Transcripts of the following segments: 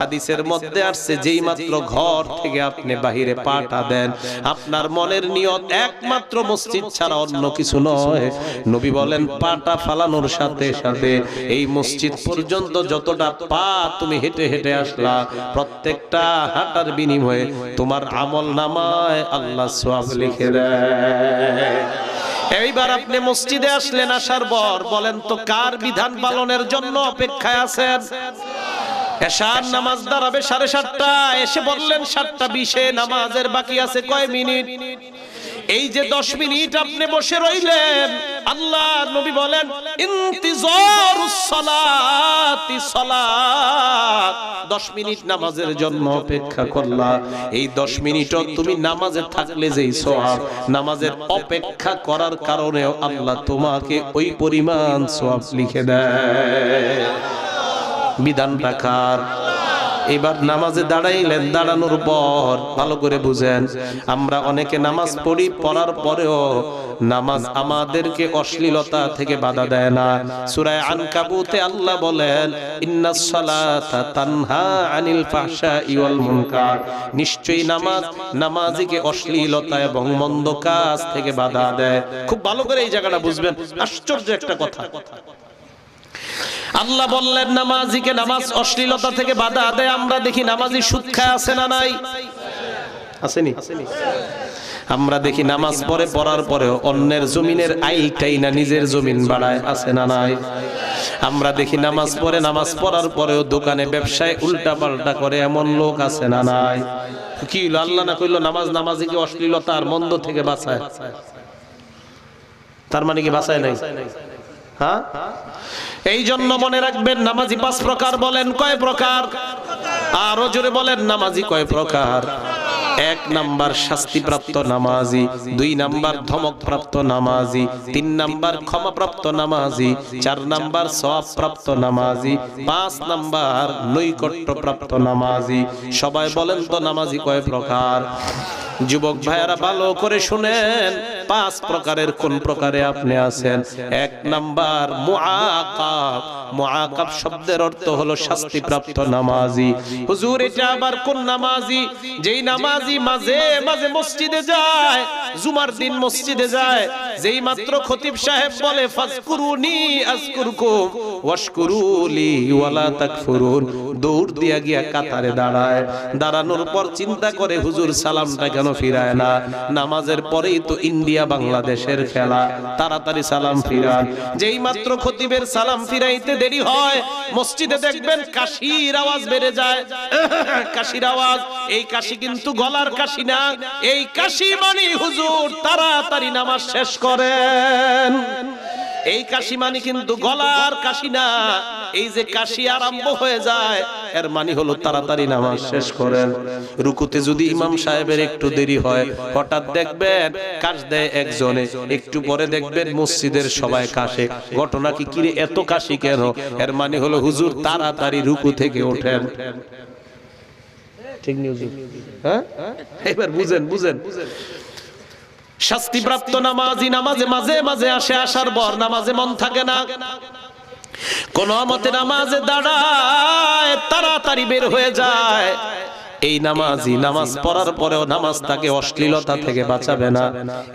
হাদিসের মধ্যে আসছে যেই মাত্র ঘর থেকে আপনি বাহিরে পাটা দেন, আপনার মনের নিয়ত একমাত্র মসজিদ ছাড়া অন্য কিছু নয়। নবী বলেন, পাটা ফালানোর সাথে সাথে এই মসজিদ পর্যন্ত যতটা পা তুমি হেঁটে হেঁটে আসলা, প্রত্যেকটা হাঁটার বিনিময়ে তোমার আমল নামায় আল্লাহ সওয়াব লিখে দেয়। এইবার আপনি মসজিদে আসলেন, আসার পর বলেন তো কার বিধান পালনের জন্য অপেক্ষায় আছেন? এশার নামাজ দাঁড়াবে সাড়ে সাতটা, এসে বললেন, সাতটা বিশে নামাজের বাকি আছে কয় মিনিট? এই যে দশ মিনিট আপনি বসে রইলেন, আল্লাহ নবী বলেন দশ মিনিট নামাজের জন্য অপেক্ষা করলা। এই দশ মিনিটও তুমি নামাজে থাকলে যেই সোয়াব নামাজের অপেক্ষা করার কারণেও আল্লাহ তোমাকে ওই পরিমাণ সোয়াব লিখে দেয়। বিধান রাখার এবার নামাজে দাঁড়াইলেন, দাঁড়ানোর পর ভালো করে বুঝেন, আমরা অনেকে নামাজ পড়ি, পড়ার পরেও নামাজ আমাদেরকে অশ্লীলতা থেকে বাধা দেয় না। সূরায়ে আনকাবুতে আল্লাহ বলেন, ইন্নাস সালাতা তানহা আনিল ফাহশাই ওয়াল মুনকার। নিশ্চয়ই নামাজ নামাজিকে অশ্লীলতা এবং মন্দ কাজ থেকে বাধা দেয়। খুব ভালো করে এই জায়গাটা বুঝবেন। আশ্চর্য একটা কথা। আল্লাহ বললেন নামাজিকে নামাজ অশ্লীলতা থেকে বাধা দেয় আমরা দেখি নামাজি সুদ খায় আছে না নাই? আসেনি? আমরা দেখি নামাজ পড়ে পড়ার পরেও অন্যের জমিনের আইলটাই না নিজের জমিন বাড়ায় আছে না নাই? আমরা দেখি নামাজ পড়ে নামাজ পড়ার পরেও দোকানে ব্যবসায় উল্টা পাল্টা করে এমন লোক আছে না নাই? কি হইল? আল্লাহ না কইলো নামাজ নামাজিকে অশ্লীলতা আর মন্দ থেকে বাঁচায়? তার মানে কি বাঁচায় নাই? হ্যাঁ? এই জন্য মনে রাখবেন, নামাজি পাঁচ প্রকার বলেন, কয় প্রকার? আরও জোরে বলেন, নামাজি কয় প্রকার? এক নাম্বার শাস্তিপ্রাপ্ত নামাজি, দুই নাম্বার ধমকপ্রাপ্ত নামাজি, তিন নাম্বার ক্ষমাপ্রাপ্ত নামাজি, চার নাম্বার সওয়াবপ্রাপ্ত নামাজি, পাঁচ নাম্বার নৈকট্যপ্রাপ্ত নামাজি। সবাই বলেন তো নামাজি কয় প্রকার? যুবক ভাইয়ারা ভালো করে শুনেন। পাঁচ প্রকারের কোন প্রকারে আপনি আছেন? এক নাম্বার, মুআকাব। মুআকাব শব্দের অর্থ হলো শাস্তিপ্রাপ্ত নামাজি। হুজুর, এটা আবার কোন নামাজি? যেই নামাজি মাঝে মাঝে মসজিদে যায় জুমার দিন মসজিদে যায়। যেই মাত্র খতিব সাহেব বলে ফাজকুরুনি আজকুরকুম ওয়াশকুরুলি ওয়ালা তাকফুরুন। দৌড় দিয়া গিয়া কাতারে দাঁড়ায়। দাঁড়ানোর পর চিন্তা করে হুজুর সালামটা কেন ফিরায় না? নামাজের পরেই তো ইন্ডিয়া বাংলাদেশের খেলা। তাড়াতাড়ি সালাম ফিরান। যেই মাত্র খতিবের সালাম ফিরাইতে দেরি হয় মসজিদে দেখবেন কাশির আওয়াজ বেড়ে যায়। কাশির আওয়াজ এই কাশি কিন্তু গলার কাশি না এই কাশি মানে হুজুর তাড়াতাড়ি নামাজ শেষ করেন। এই কাশি মানে কিন্তু গলার কাশি না এই যে কাশি আরম্ভ হয়ে যায় এর মানে হলো তাড়াতাড়ি নামাজ শেষ করেন। রুকুতে যদি ইমাম সাহেবের একটু দেরি হয় হঠাৎ দেখবেন কাশ দেয় একজনে একটু পরে দেখবেন মসজিদের সবাই কাশে। ঘটনা কি কিরে এত কাশি কেন? এর মানে হলো হুজুর তাড়াতাড়ি রুকু থেকে ওঠেন। ঠিক নিউজ হ্যাঁ? এবার বুঝেন বুঝেন। শাস্তিপ্রাপ্ত নামাজি নামাজে মাঝে মাঝে আসে, আসার পর নামাজে মন থাকে না। কোন মতে নামাজে দাঁড়ায়, তাড়াতাড়ি বের হয়ে যায়। এই নামাজি নামাজ পড়ার পরেও নামাজ তাকে অশ্লীলতা থেকে বাঁচাবে না।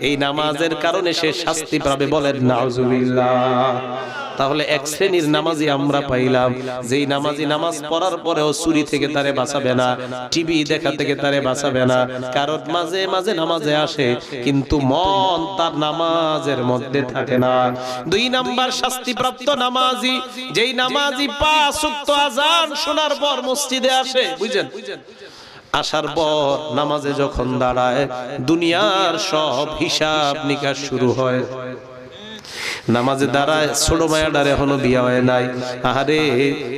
এই নামাজের কারণে সে শাস্তি পাবে বলেন নাউজুবিল্লাহ। তাহলে এক শ্রেণির নামাজি আমরা পাইলাম যেই নামাজি নামাজ পড়ার পরেও চুরি থেকে তারে বাঁচাবে না। টিভি দেখা থেকে তারে বাঁচাবে না। কারণ মাঝে মাঝে নামাজে আসে কিন্তু মন তার নামাজের মধ্যে থাকে না। দুই নাম্বার শাস্তিপ্রাপ্ত নামাজি যেই নামাজি পাঁচ ওয়াক্ত আজান শোনার পর মসজিদে আসে বুঝেন আসার পর নামাজে যখন দাঁড়ায়, দুনিয়ার সব হিসাব নিকাশ শুরু হয়। নামাজে দাঁড়ায়, ছোট মায়াডার এখনও বিয়া হয় নাই। আহারে,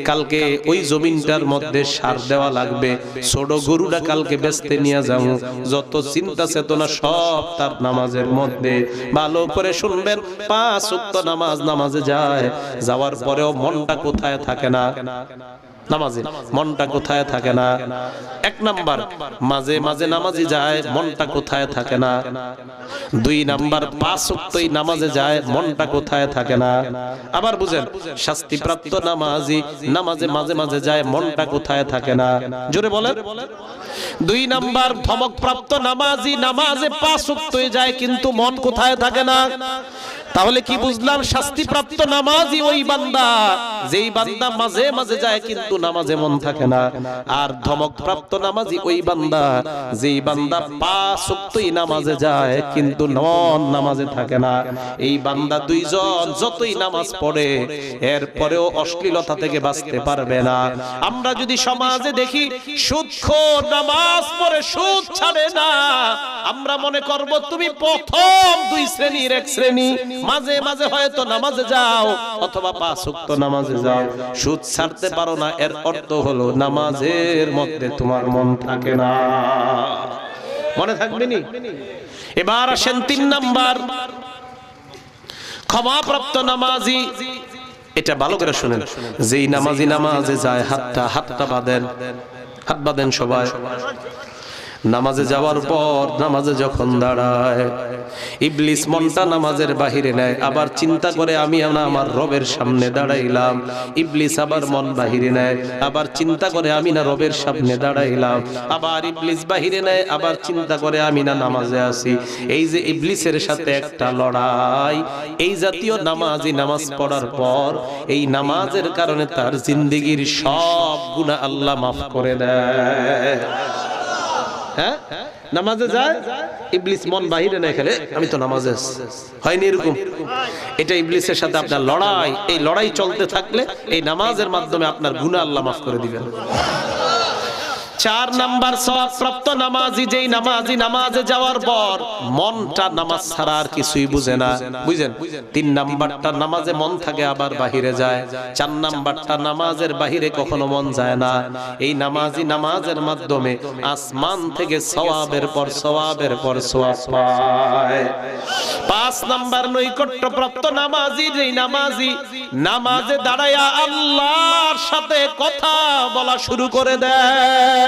কালকে ওই জমিনটার মধ্যে সার দেওয়া লাগবে। ছোট গরুটা কালকে বেচতে নিয়ে যাব যত চিন্তা চেতনা সব তার নামাজের মধ্যে। ভালো করে শুনবেন, পাঁচ উক্ত নামাজ নামাজে যায়। যাওয়ার পরেও মনটা কোথায় থাকে না। নামাজে, মনটা কোথায় থাকে না? এক নাম্বার, মাঝে মাঝে নামাজি যায়, মনটা কোথায় থাকে না? দুই নাম্বার, পাঁচ ওয়াক্তই নামাজে যায়, মনটা কোথায় থাকে না? আবার বুঝেন, শাস্তিপ্রাপ্ত নামাজি নামাজে মাঝে মাঝে যায়, মনটা কোথায় থাকে না? জোরে বলেন। দুই নাম্বার, ধমকপ্রাপ্ত নামাজি নামাজে পাঁচ ওয়াক্তই যায়, কিন্তু মন কোথায় থাকে না? তাহলে কি বুঝলাম? শাস্তিপ্রাপ্ত নামাজি ওই বান্দা। যেই বান্দা মাঝে মাঝে যায় কিন্তু নামাজে মন থাকে না। আর ধমকপ্রাপ্ত নামাজি ওই বান্দা। যেই বান্দা পাঁচ ওয়াক্তই নামাজে যায় কিন্তু মন নামাজে থাকে না। এই বান্দা দুইজন যতই নামাজ পড়ে এরপরেও অশ্লীলতা থেকে বাঁচতে পারবে না। আমরা যদি সমাজে দেখি সুদখোর নামাজ পড়ে সুদ ছাড়ে না। আমরা মনে করব তুমি প্রথম দুই শ্রেণির এক শ্রেণি মাঝে মাঝে হয়তো নামাজে যাও অথবা পাঁচ ওয়াক্ত নামাজে যাও। সুদ ছাড়তে পারো না, এর অর্থ হলো নামাজের মধ্যে তোমার মন থাকে না। মনে থাকবে নি? এবার আসেন তিন নাম্বার। ক্ষমাপ্রাপ্ত নামাজি। এটা ভালো করে শুনেন। যেই নামাজি নামাজে যায়, হাতটা হাতটা বাঁধেন। হাত বাঁধেন সবাই। নামাজে যাওয়ার পর নামাজে যখন দাঁড়ায়, ইবলিস মনটা নামাজের বাহিরে নেয়। আবার চিন্তা করে, আমি আমার রবের সামনে দাঁড়াইলাম। ইবলিস আবার মন বাহিরে নেয়। আবার চিন্তা করে, আমি না রবের সামনে দাঁড়াইলাম। আবার ইবলিস বাহিরে নেয়। আবার চিন্তা করে, আমি না নামাজে আছি। এই যে ইবলিসের সাথে একটা লড়াই, এই জাতীয় নামাজি নামাজ পড়ার পর, এই নামাজের কারণে তার জিন্দিগির সব গুণা আল্লাহ মাফ করে দেয়। হ্যাঁ? নামাজে যায়, ইবলিস মন বাহিরে না খেলে আমি তো নামাজে। হয়নি এরকম? এটা ইবলিসের সাথে আপনার লড়াই, এই লড়াই চলতে থাকলে এই নামাজের মাধ্যমে আপনার গুনাহ আল্লাহ মাফ করে দিবেন। চার নাম্বার সওয়াব প্রাপ্ত নামাজি, যেই নামাজি নামাজে যাওয়ার পর মনটা নামাজ ছাড়া আর কিছুই বুঝে না। বুঝেন? তিন নাম্বারটা নামাজে মন থাকে, আবার বাহিরে যায়। চার নাম্বারটা নামাজের বাহিরে কখনো মন যায় না। এই নামাজি নামাজের মাধ্যমে আসমান থেকে সওয়াবের পর সওয়াবের পর সওয়াব পায়। পাঁচ নাম্বার নৈকট্য প্রাপ্ত নামাজি, যেই নামাজি নামাজে দাঁড়ায়া আল্লাহর সাথে কথা বলা শুরু করে দেয়।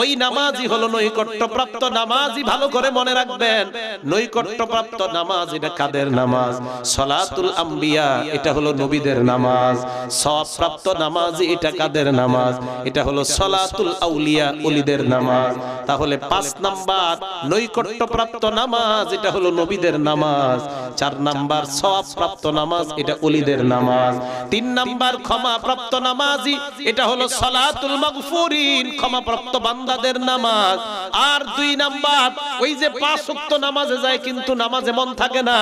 ওই নামাজি হলো নৈকট্য প্রাপ্ত নামাজি, ভালো করে মনে রাখবেন। নৈকট্য প্রাপ্ত নামাজ এটা কাদের নামাজ? সলাতুল আম্বিয়া, এটা হলো নবীদের নামাজ। সব প্রাপ্ত নামাজ এটা কাদের নামাজ? এটা হলো সলাতুল আউলিয়া ওলিদের নামাজ। তাহলে পাঁচ নাম্বার নৈকট্য প্রাপ্ত নামাজ এটা হলো নবীদের নামাজ। চার নাম্বার সওয়াব প্রাপ্ত নামাজ এটা ওলিদের নামাজ। তিন নাম্বার ক্ষমা প্রাপ্ত নামাজি এটা হলো সলাতুল মাগফুরিন ক্ষমা প্রাপ্ত বান্দাদের নামাজ। আর দুই নাম্বার, ওই যে পাঁচ ওয়াক্ত নামাজে যায় কিন্তু নামাজে মন থাকে না।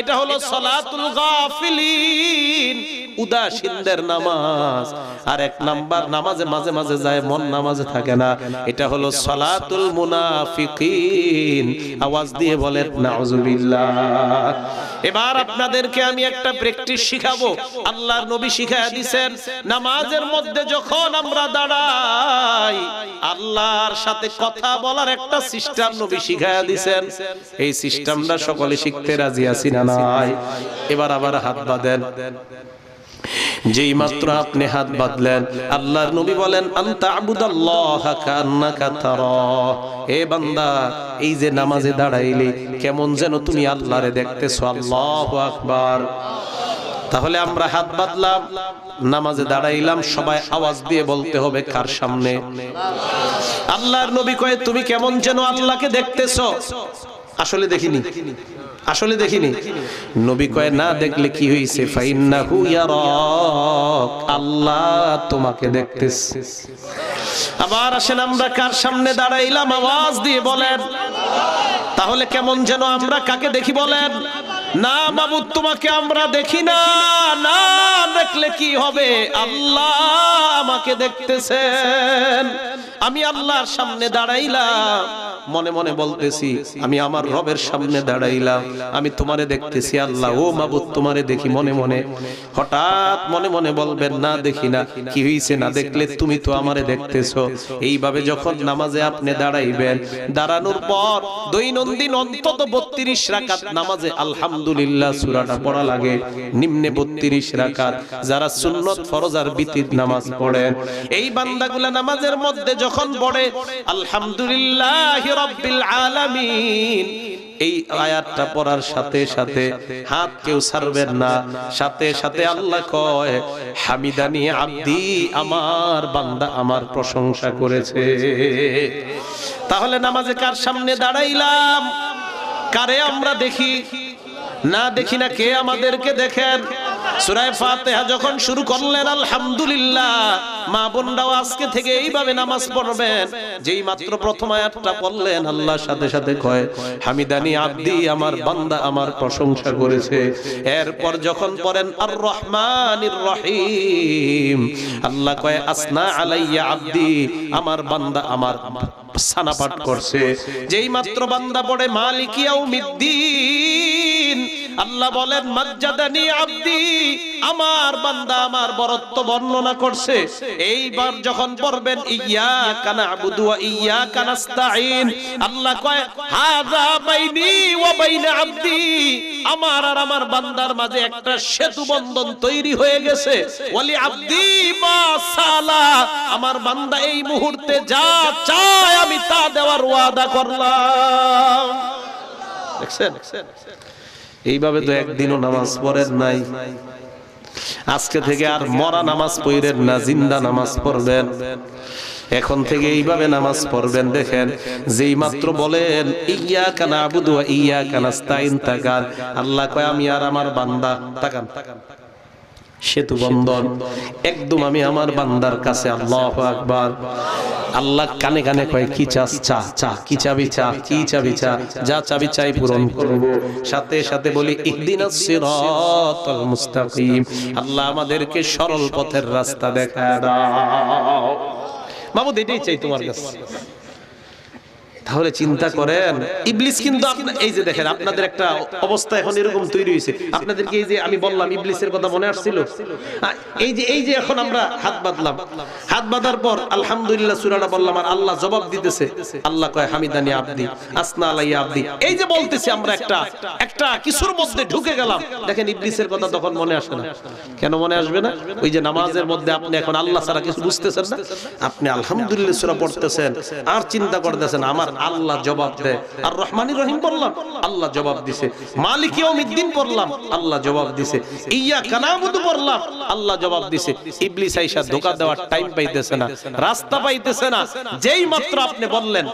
এটা হলো সলাতুল গাফিলিন, উদাসীনদের নামাজ। আর এক নাম্বার, নামাজে মাঝে মাঝে যায়, মন নামাজে থাকে না। এটা হলো সলাতুল মুনাফিকিন। আওয়াজ দিয়ে বলেন, নাউজুবিল্লাহ। এবার আপনাদেরকে আমি একটা প্র্যাকটিস শিখাবো। আল্লাহর নবী শিখায় দিবেন নামাজের মধ্যে যখন আমরা দাঁড়াই, আল্লাহর সাথে কথা বলার একটা সিস্টেম নবী শিখায়া দিবেন এই সিস্টেমটা সকলে শিখতে রাজি আছি না নাই? এবার আবার হাত বাঁধেন। যেই মাত্র আপনি হাত বাঁধলেন, আল্লাহর নবী বলেন বান্দা, এই যে নামাজে দাঁড়াইলে, কেমন যেন তুমি আল্লাহরে দেখতেছো। আল্লাহু আকবার। তাহলে আমরা হাত বাঁধলাম, নামাজে দাঁড়াইলাম, সবাই আওয়াজ দিয়ে বলতে হবে কার সামনে। আল্লাহর নবী কয়ে, তুমি কেমন যেন আল্লাহকে দেখতেছো। আসলে দেখিনি। আসলে দেখিনি। নবী কয় না দেখলে কি হইছে? ফাইন্নাহু ইয়ারাক। আল্লাহ তোমাকে দেখতেছে। আবার আসেন আমরা কার সামনে দাঁড়াইলাম? আওয়াজ দিয়ে বলেন তাহলে কেমন যেন আমরা কাকে দেখি বলেন? না বাবু তোমাকে আমরা দেখি না। না দেখলে কি হবে? আল্লাহ আমাকে দেখতেছেন। আমি আল্লাহর সামনে দাঁড়াইলাম। মনে মনে বলতেছি, আমি আমার রবের সামনে দাঁড়াইলাম, আমি তোমারে দেখতেছি, আল্লাহ, ও মাবুদ, তোমারে দেখি মনে মনে। হঠাৎ মনে মনে বলবেন, না দেখি না, কি হইছে না দেখলে তুমি তো আমারে দেখতেছো। এইভাবে যখন নামাজে আপনি দাঁড়াইবেন, দাঁড়ানোর পর দৈনন্দিন অন্তত বত্রিশ রাকাত নামাজে আলহামদুলিল্লাহ সুরাটা পড়া লাগে। নিম্নে বত্রিশ রাকাত, যারা সুন্নত, ফরজ আর বিতির নামাজ পড়েন। এই বান্দাগুলা নামাজের মধ্যে যখন পড়ে, আলহামদুলিল্লাহ এই আয়াতটা পড়ার সাথে সাথে হাত কেউ ছাড়বেন না। সাথে সাথে আল্লাহ কয়, হামিদানি আব্দি, আমার বান্দা আমার প্রশংসা করেছে। তাহলে নামাজে কার সামনে দাঁড়াইলাম? কারে আমরা দেখি? না দেখি না কে আমাদেরকে দেখেন? সুরায় ফাতেহা যখন শুরু করলেন, আলহামদুলিল্লাহ, মা বোনরাও আজকে থেকে এইভাবে নামাজ পড়বেন যেই মাত্র প্রথম আয়াতটা পড়লেন, আল্লাহর সাথে সাথে কয়, হামিদানি আব্দি, আমার বান্দা আমার প্রশংসা করেছে। এরপর যখন পড়েন আর রহমানির রহিম, আল্লাহ কয়, আসনা আলাইয়া আব্দি, আমার বান্দা আমার সানা পাঠ করছে। যেই মাত্র বান্দা পড়ে মালিকিয়াও মিদ্দিন আল্লাহ বলেন, মজ্জাদানি আব্দি, আমার বান্দা আমার বরত্ব বর্ণনা করছে। এইবার যখন পড়বেন ইয়া কানা আবুদু ইয়া কানাস্তাইন আল্লাহ কয়, হাযা বাইনি ওয়া বাইনা আব্দি, আমার আর আমার বান্দার মাঝে একটা সেতু বন্ধন তৈরি হয়ে গেছে। ওয়ালি আব্দি মা সালা, আমার বান্দা এই মুহূর্তে যা চায় আমি তা দেওয়ার ওয়াদা করলাম। দেখছেন? এইভাবে তো একদিনও নামাজ পড়েন নাই। আজকে থেকে আর মরা নামাজ পড়েন না জিন্দা নামাজ পড়বেন। এখন থেকে এইভাবে নামাজ পড়বেন দেখেন যেই মাত্র বলেন ইয়া কানা আবুদু ইয়া কানাস্তাইন তাকান আল্লাহ কয় আমি আর আমার বান্দা তাকান সেতু বন্ধন একদম আমি আমার বান্দার কাছে আল্লাহ আকবার। আল্লাহ কানে কানে কয়, কি চাস? চা চা, কি চাবি চা, কি চাবি চা? যা চাবি চাই পূরণ করব। সাথে সাথে বলি ইহদিনাস সিরাতাল মুস্তাকিম। আল্লাহ আমাদেরকে সরল পথের রাস্তা দেখা দাও। মামুদ, এটাই চাই তোমার কাছে। তাহলে চিন্তা করেন ইবলিস কিন্তু এই যে দেখেন আপনাদের একটা অবস্থা এখন এরকম তৈরি হয়েছে। আপনাদেরকে এই যে আমি বললাম ইবলিসের কথা মনে আসছিল। এই যে এই যে এখন আমরা হাত বাঁধলাম। হাত বাঁধার পর আলহামদুলিল্লাহ সুরাটা বললাম আর আল্লাহ জবাব দিতেছে। আল্লাহ কয় হামিদানি আব্দি আসনা আলাইয়া আব্দি। এই যে বলতেছি আমরা একটা একটা কিছুর মধ্যে ঢুকে গেলাম। দেখেন ইবলিসের কথা তখন মনে আসে না। কেন মনে আসবে না? ওই যে নামাজের মধ্যে আপনি এখন আল্লাহ ছাড়া কিছু বুঝতেছেন না? আপনি আলহামদুলিল্লাহ সুরা পড়তেছেন আর চিন্তা করতেছেন আমার আল্লাহ জবাব দেয়। আর রহমানি রহিম পড়লাম আল্লাহ জবাব দিছে। মালিক ইয়াউমিদ্দিন পড়লাম, আল্লাহ জবাব দিছে। ইয়া কানাবুদু পড়লাম, আল্লাহ জবাব দিছে। ইবলিস আইসা ধোকা দেওয়ার টাইম পাইতেছে না, রাস্তা পাইতেছে না। যেই মাত্র আপনি বললেন,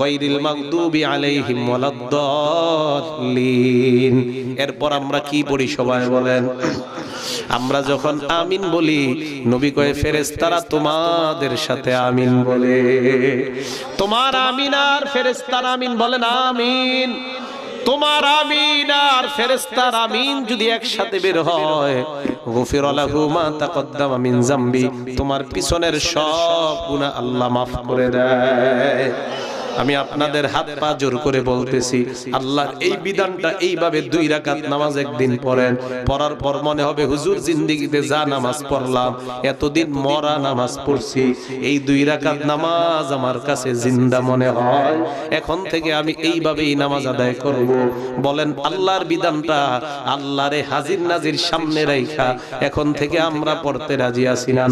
গায়রিল মাগদুবি আলাইহিম ওয়ালাদ-দাল্লিন। এরপর আমরা কি পড়ি সবাই বলেন, আমরা যখন আমিন বলি, নবী কয়ে, ফেরেশতারা তোমাদের সাথে আমিন বলে। তোমার আমিন আর ফেরেশতারা আমিন বলেন আমিন। তোমার আমিন আর ফেরেস্তার আমিন যদি একসাথে বের হয়, গফির লাহু মা তাকদ্দামা মিন জামবি, তোমার পিছনের সব গুনাহ আল্লাহ মাফ করে দেয়। আমি আপনাদের হাত পা জোর করে বলতেছি, আল্লাহর এই বিধানটা এইভাবে দুই রাকাত নামাজ একদিন পড়েন। পড়ার পর মনে হবে, হুজুর, জিন্দিগিতে যা নামাজ পড়লাম, এতদিন মরা নামাজ পড়ছি। এই দুই রাকাত নামাজ আমার কাছে জিন্দা মনে হয়। এখন থেকে আমি এইভাবেই নামাজ আদায় করব। বলেন, আল্লাহর বিধানটা আল্লাহরে হাজির নাজির সামনে রাইখা, এখন থেকে আমরা পড়তে রাজি আছি না